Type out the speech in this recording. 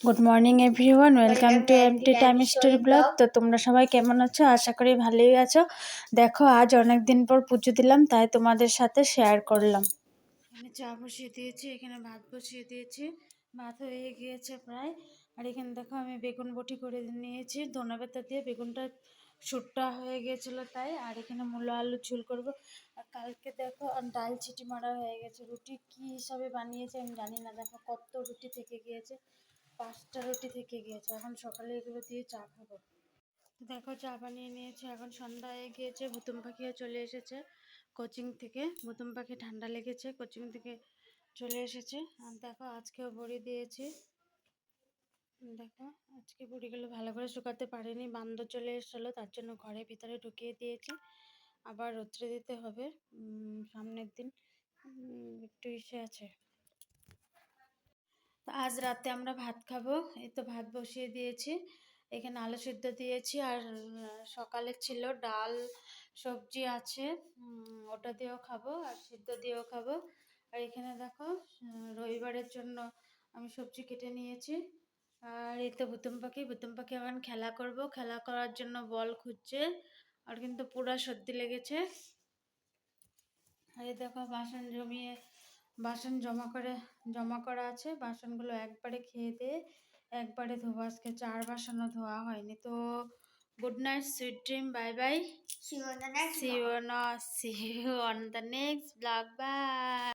Good morning everyone welcome to M T time story blog তো তোমরা সবাই কেমন আছো? আশা করি ভালোই আছো। দেখো আজ অনেক দিন পর পুজো দিলাম তাই তোমাদের সাথে শেয়ার করলাম। এখানে চা বসিয়ে দিয়েছি এখানে ভাত বসিয়ে দিয়েছি। ভাত হয়ে গিয়েছে প্রায়। আর এখানে দেখো আমি বেগুন বটি করে নিয়েছি। ধনে পাতা দিয়ে বেগুনটা সুট্টা হয়ে গিয়েছিল তাই। আর এখানে মূলো আলু ঝুল করব। আর কালকে দেখো আর ডাল চিটি মারা হয়ে গেছে। রুটি কী হিসাবে বানিয়েছে আমি জানি না। দেখো কত রুটি থেকে গিয়েছে। পাঁচটা রুটি থেকে গিয়েছে। এখন সকালে এগুলো দিয়ে চা খাব। দেখো, চা বানিয়ে নিয়েছে। এখন সন্ধ্যা হয়ে গিয়েছে, ভুতুম পাখিও চলে এসেছে কোচিং থেকে। ভুতুম পাখি ঠান্ডা লেগেছে, কোচিং থেকে চলে এসেছে। আর দেখো, আজকেও বড়ি দিয়েছি। দেখো, আজকে বড়িগুলো ভালো করে শুকাতে পারিনি। বান্দর চলে এসেছিল, তার জন্য ঘরের ভিতরে ঢুকিয়ে দিয়েছি। আবার রোদ্রে দিতে হবে। সামনের দিন একটু ইসে আছে। তো আজ রাতে আমরা ভাত খাব। এই তো ভাত বসিয়ে দিয়েছি। এখানে আলু সিদ্ধ দিয়েছি আর সকালে ছিল ডাল, সবজি আছে। ওটা দিয়েও খাব আর সিদ্ধ দিয়েও খাব। আর এখানে দেখো রবিবারের জন্য আমি সবজি কেটে নিয়েছি। আর এই তো বুতুম পাখি বুতুম পাখি এখন খেলা করব। খেলা করার জন্য বল খুঁজছে আর কিন্তু পুরা সর্দি লেগেছে। আর এই দেখো বাসন জমিয়ে বাসন জমা করে জমা করা আছে। বাসনগুলো একবারে খেয়ে দিয়ে একবারে ধোবো। আজকে চার বাসনও ধোয়া হয়নি। তো good night sweet dream bye bye. See you in the next you on the next blog bye